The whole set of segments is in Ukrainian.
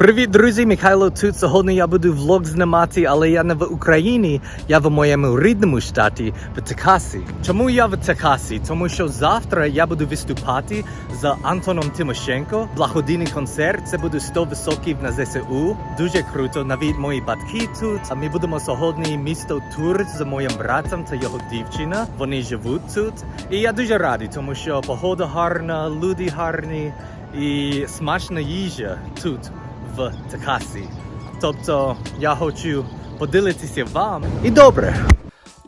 Привіт, друзі! Михайло тут. Сьогодні я буду влог знімати, але я не в Україні, я в моєму рідному штаті в Техасі. Чому я в Техасі? Тому що завтра я буду виступати з Антоном Тимошенко. Благодійний концерт. Це буде 100 високів на ЗСУ. Дуже круто. Навіть мої батьки тут. А Ми будемо сьогодні місто Тур з моїм братом та його дівчина. Вони живуть тут. І я дуже радий, тому що погода гарна, люди гарні і смачна їжа тут в Техасі. Тобто я хочу поділитися вам. І добре.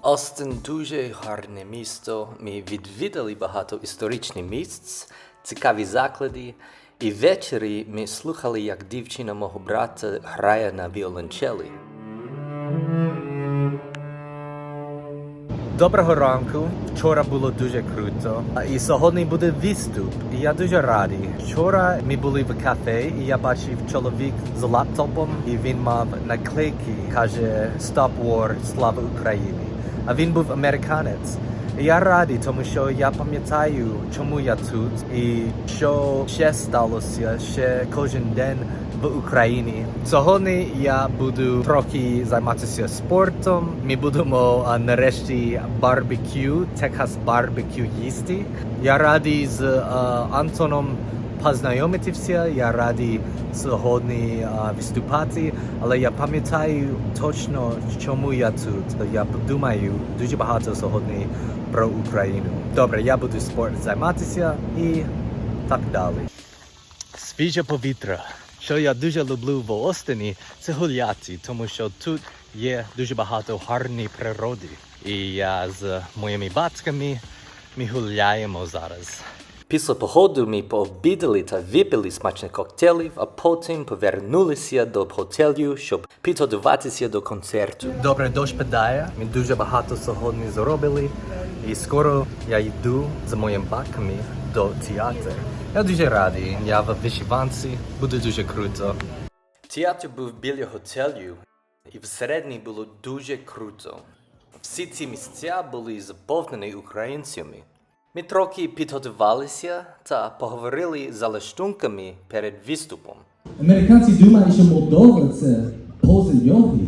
Остин дуже гарне місто. Ми відвідали багато історичних місць, цікаві заклади. І ввечері ми слухали, як дівчина мого брата грає на віолончелі. Доброго ранку. Вчора було дуже круто. І сьогодні буде виступ. І я дуже радий. Вчора ми були в кафе, і я бачив чоловік з лаптопом, і він мав наклейки, каже Stop War, слава Україні. А він був американець. Я радий, тому що я пам'ятаю, чому я тут, і що ще сталося ще кожен день в Україні. Сьогодні я буду трохи займатися спортом. Ми будемо а, нарешті барбекю, Техас барбекю їсти. Я радий з а, Антоном познайомитися. Я радий сьогодні виступати, але я пам'ятаю точно, чому я тут. Я думаю дуже багато сьогодні про Україну. Добре, я буду спорт займатися і так далі. Свіже повітря. Що я дуже люблю в Остині, це гуляти, тому що тут є дуже багато гарної природи. І я з моїми батьками ми гуляємо зараз. Після походу ми пообідали та випили смачних коктейлів, а потім повернулися до готелю, щоб підготуватися до концерту. Добре, дощ падає. Ми дуже багато сьогодні зробили. І скоро я йду з моїми батьками до театру. Я дуже радий. Я в вишиванці, буде дуже круто. Театр був біля готелю, і всередині було дуже круто. Всі ці місця були заповнені українцями. Ми трохи підготувалися та поговорили за лаштунками перед виступом. Американці думають, що Молдова це поза йоги.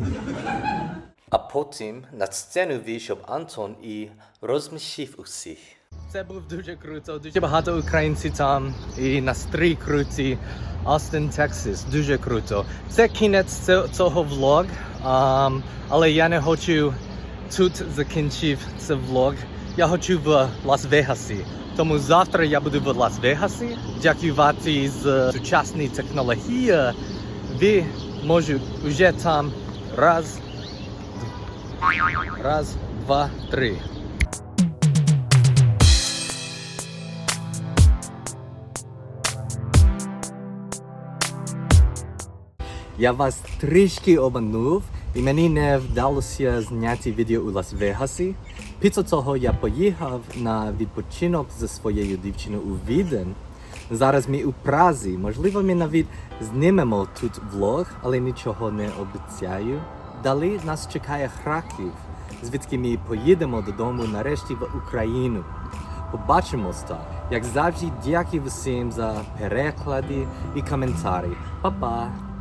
А потім на сцену вийшов Антон і розмішив усіх. Це був дуже круто, дуже багато українців там і настрій круті. Остин, Тексас, дуже круто. Це кінець цього влог, ам, але я не хочу тут закінчив цей влог. Я хочу в Лас-Вегасі. Тому завтра я буду в Лас-Вегасі. Дякувати з сучасної технології. Ви можете вже там раз, Раз, два, три. Я вас трішки обманув, і мені не вдалося зняти відео у Лас-Вегасі. Після цього я поїхав на відпочинок зі своєю дівчиною у Віден. Зараз ми у Празі. Можливо, ми навіть знімемо тут влог, але нічого не обіцяю. Далі нас чекає Харків, звідки ми поїдемо додому нарешті в Україну. Побачимось там. Як завжди, дякую всім за переклади і коментарі. Па-па!